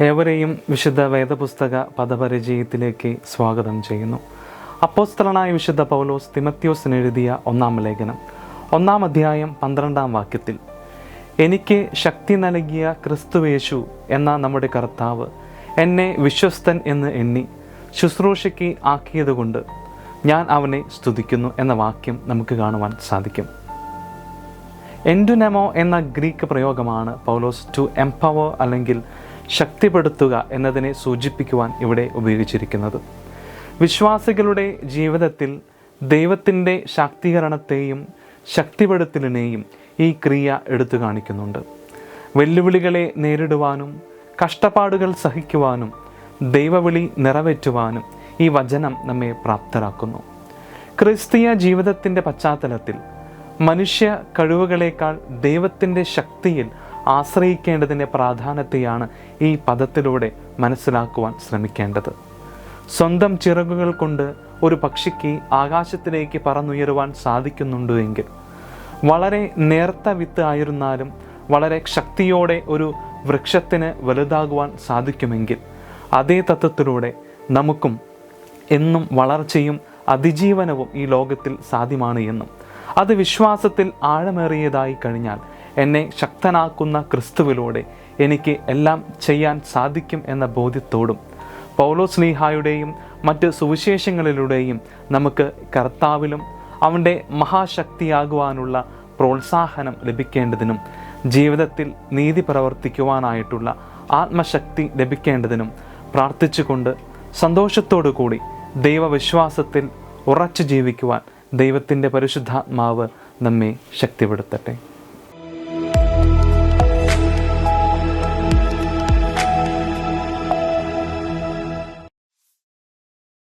ഏവരെയും വിശുദ്ധ വേദപുസ്തക പദപരിചയത്തിലേക്ക് സ്വാഗതം ചെയ്യുന്നു. അപ്പോസ്തലനായ വിശുദ്ധ പൗലോസ് തിമത്യോസിന് എഴുതിയ ഒന്നാം ലേഖനം ഒന്നാം അധ്യായം പന്ത്രണ്ടാം വാക്യത്തിൽ എനിക്ക് ശക്തി നൽകിയ ക്രിസ്തുവേശു എന്ന നമ്മുടെ കർത്താവ് എന്നെ വിശ്വസ്തൻ എന്ന് എണ്ണി ശുശ്രൂഷയ്ക്ക് ആക്കിയതുകൊണ്ട് ഞാൻ അവനെ സ്തുതിക്കുന്നു എന്ന വാക്യം നമുക്ക് കാണുവാൻ സാധിക്കും. എൻഡുനെമോ എന്ന ഗ്രീക്ക് പ്രയോഗമാണ് പൗലോസ് ടു എംപവർ അല്ലെങ്കിൽ ശക്തിപ്പെടുത്തുക എന്നതിനെ സൂചിപ്പിക്കുവാൻ ഇവിടെ ഉപയോഗിച്ചിരിക്കുന്നത്. വിശ്വാസികളുടെ ജീവിതത്തിൽ ദൈവത്തിന്റെ ശാക്തീകരണത്തെയും ശക്തിപ്പെടുത്തലിനെയും ഈ ക്രിയ എടുത്തു കാണിക്കുന്നുണ്ട്. വെല്ലുവിളികളെ നേരിടുവാനും കഷ്ടപ്പാടുകൾ സഹിക്കുവാനും ദൈവവിളി നിറവേറ്റുവാനും ഈ വചനം നമ്മെ പ്രാപ്തരാക്കുന്നു. ക്രിസ്തീയ ജീവിതത്തിന്റെ പശ്ചാത്തലത്തിൽ മനുഷ്യ കഴിവുകളേക്കാൾ ദൈവത്തിന്റെ ശക്തിയിൽ ആശ്രയിക്കേണ്ടതിന്റെ പ്രാധാന്യത്തെയാണ് ഈ പദത്തിലൂടെ മനസ്സിലാക്കുവാൻ ശ്രമിക്കേണ്ടത്. സ്വന്തം ചിറകുകൾ കൊണ്ട് ഒരു പക്ഷിക്ക് ആകാശത്തിലേക്ക് പറന്നുയരുവാൻ സാധിക്കുന്നുണ്ടെങ്കിൽ വളരെ നേർത്ത വിത്ത് ആയിരുന്നാലും വളരെ ശക്തിയോടെ ഒരു വൃക്ഷത്തിന് വലുതാകുവാൻ സാധിക്കുമെങ്കിൽ അതേ തത്വത്തിലൂടെ നമുക്കും എന്നും വളർച്ചയും അതിജീവനവും ഈ ലോകത്തിൽ സാധ്യമാണ് എന്നും. അത് വിശ്വാസത്തിൽ ആഴമേറിയതായി കഴിഞ്ഞാൽ എന്നെ ശക്തനാക്കുന്ന ക്രിസ്തുവിലൂടെ എനിക്ക് എല്ലാം ചെയ്യാൻ സാധിക്കും എന്ന ബോധ്യത്തോടും പൗലോ സ്നേഹായുടെയും മറ്റ് സുവിശേഷങ്ങളിലൂടെയും നമുക്ക് കർത്താവിലും അവന്റെ മഹാശക്തിയാകുവാനുള്ള പ്രോത്സാഹനം ലഭിക്കേണ്ടതിനും ജീവിതത്തിൽ നീതി പ്രവർത്തിക്കുവാനായിട്ടുള്ള ആത്മശക്തി ലഭിക്കേണ്ടതിനും പ്രാർത്ഥിച്ചുകൊണ്ട് സന്തോഷത്തോടു കൂടി ദൈവവിശ്വാസത്തിൽ ഉറച്ചു ജീവിക്കുവാൻ ദൈവത്തിന്റെ പരിശുദ്ധാത്മാവ് നമ്മെ ശക്തിപ്പെടുത്തട്ടെ.